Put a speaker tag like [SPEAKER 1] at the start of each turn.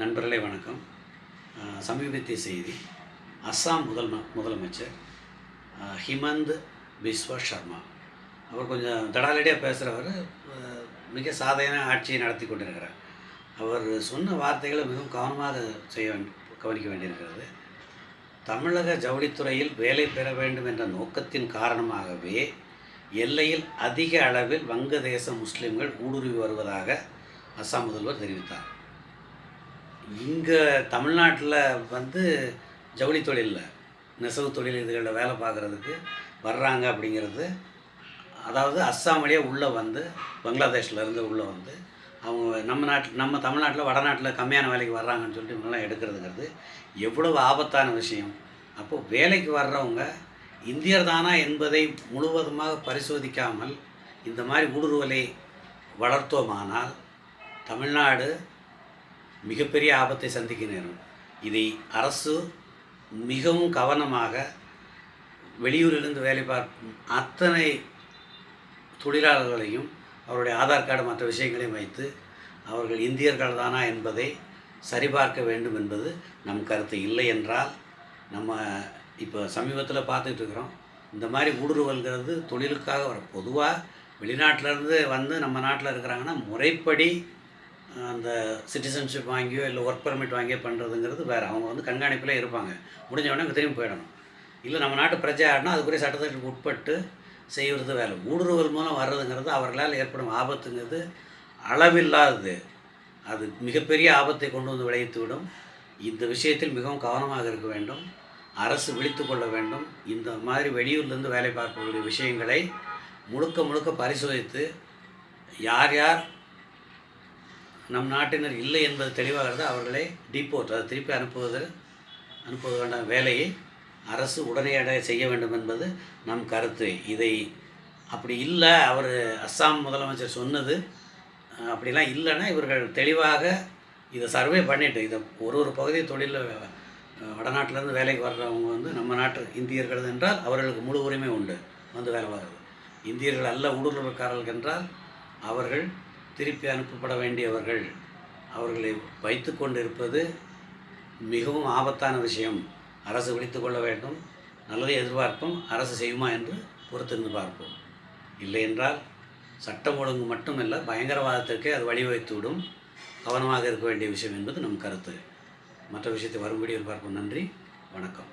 [SPEAKER 1] நண்பர்களே வணக்கம். சமீபத்திய செய்தி. அஸ்ஸாம் முதல் முதலமைச்சர் ஹிமந்த் பிஸ்வ சர்மா அவர் கொஞ்சம் தடாலடியாக பேசுகிறவர் மிக சாதனையான ஆட்சியை நடத்தி கொண்டிருக்கிறார். அவர் சொன்ன வார்த்தைகளை மிகவும் கவனமாக செய்ய கவனிக்க வேண்டியிருக்கிறது. தமிழக ஜவுளித்துறையில் வேலை பெற வேண்டும் என்ற நோக்கத்தின் காரணமாகவே எல்லையில் அதிக அளவில் வங்கதேச முஸ்லிம்கள் ஊடுருவி வருவதாக அஸ்ஸாம் முதல்வர் தெரிவித்தார். இங்கே தமிழ்நாட்டில் வந்து ஜவுளி தொழிலில் நெசவு தொழில் இதுகளில் வேலை பார்க்குறதுக்கு வர்றாங்க அப்படிங்கிறது. அதாவது அஸ்ஸாம் வழியாக உள்ளே வந்து பங்களாதேஷ்லேருந்து உள்ளே வந்து அவங்க நம்ம நாட்டில் நம்ம தமிழ்நாட்டில் வடநாட்டில் கம்மியான வேலைக்கு வர்றாங்கன்னு சொல்லிட்டு இவங்கெல்லாம் எடுக்கிறதுங்கிறது எவ்வளவு ஆபத்தான விஷயம். அப்போது வேலைக்கு வர்றவங்க இந்தியர் தானா என்பதை முழுவதுமாக பரிசோதிக்காமல் இந்த மாதிரி ஊடுருவலை வளர்த்தோமானால் தமிழ்நாடு மிகப்பெரிய ஆபத்தை சந்திக்க நேரும் இதை அரசு மிகவும் கவனமாக வெளியூரிலிருந்து வேலை பார்க்கும் அத்தனை தொழிலாளர்களையும் அவருடைய ஆதார் கார்டு மற்ற விஷயங்களையும் வைத்து அவர்கள் இந்தியர்கள் தானா என்பதை சரிபார்க்க வேண்டும் என்பது நம் கருத்து. இல்லை என்றால் நம்ம இப்போ சமீபத்தில் பார்த்துட்டு இருக்கிறோம் இந்த மாதிரி ஊடுருவல்கிறது தொழிலுக்காக வர பொதுவாக வெளிநாட்டிலேருந்து வந்து நம்ம நாட்டில் இருக்கிறாங்கன்னா முறைப்படி அந்த சிட்டிசன்ஷிப் வாங்கியோ இல்லை ஒர்க் பர்மிட் வாங்கியோ பண்ணுறதுங்கிறது வேறு. அவங்க வந்து கண்காணிப்பில் இருப்பாங்க. முடிஞ்ச உடனே அங்கே திரும்பி போயிடணும். இல்லை நம்ம நாட்டு பிரஜை ஆடினா அதுக்குரிய சட்டத்திற்கு உட்பட்டு செய்கிறது வேலை ஊடுருவல் மூலம் வர்றதுங்கிறது அவர்களால் ஏற்படும் ஆபத்துங்கிறது அளவில்லாதது. அது மிகப்பெரிய ஆபத்தை கொண்டு வந்து விளைவித்துவிடும். இந்த விஷயத்தில் மிகவும் கவனமாக இருக்க வேண்டும். அரசு விழித்து கொள்ள வேண்டும். இந்த மாதிரி வெளியூர்லேருந்து வேலை பார்க்கக்கூடிய விஷயங்களை முழுக்க முழுக்க பரிசோதித்து யார் யார் நம் நாட்டினர் இல்லை என்பது தெளிவாகிறது அவர்களை டிபோர்ட் அதை திருப்பி அனுப்புவது அனுப்புவதற்கான வேலையை அரசு உடனடியாக செய்ய வேண்டும் என்பது நம் கருத்து. இதை அப்படி இல்லை அவர் அஸ்ஸாம் முதலமைச்சர் சொன்னது அப்படிலாம் இல்லைன்னா இவர்கள் தெளிவாக இதை சர்வே பண்ணிட்டு இதை ஒரு ஒரு பகுதி தொழிலில் வடநாட்டிலேருந்து வேலைக்கு வர்றவங்க வந்து நம்ம நாட்டு இந்தியர்கள் என்றால் அவர்களுக்கு முழு உரிமை உண்டு வந்து வேலை பார்க்குறது. இந்தியர்கள் அல்ல ஊடுருவல்காரர்கள் என்றால் அவர்கள் திருப்பி அனுப்பப்பட வேண்டியவர்கள் அவர்களை வைத்து கொண்டிருப்பது மிகவும் ஆபத்தான விஷயம். அரசு விழித்து கொள்ள வேண்டும். நல்லதை எதிர்பார்ப்போம். அரசு செய்யுமா என்று பொறுத்திருந்து பார்ப்போம். இல்லை என்றால் சட்டம் ஒழுங்கு மட்டுமல்ல பயங்கரவாதத்திற்கே அது வழிவகுத்துவிடும் கவனமாக இருக்க வேண்டிய விஷயம் என்பது நம் கருத்து. மற்ற விஷயத்தை வரும் வீடியோவில் பார்ப்போம். நன்றி. வணக்கம்.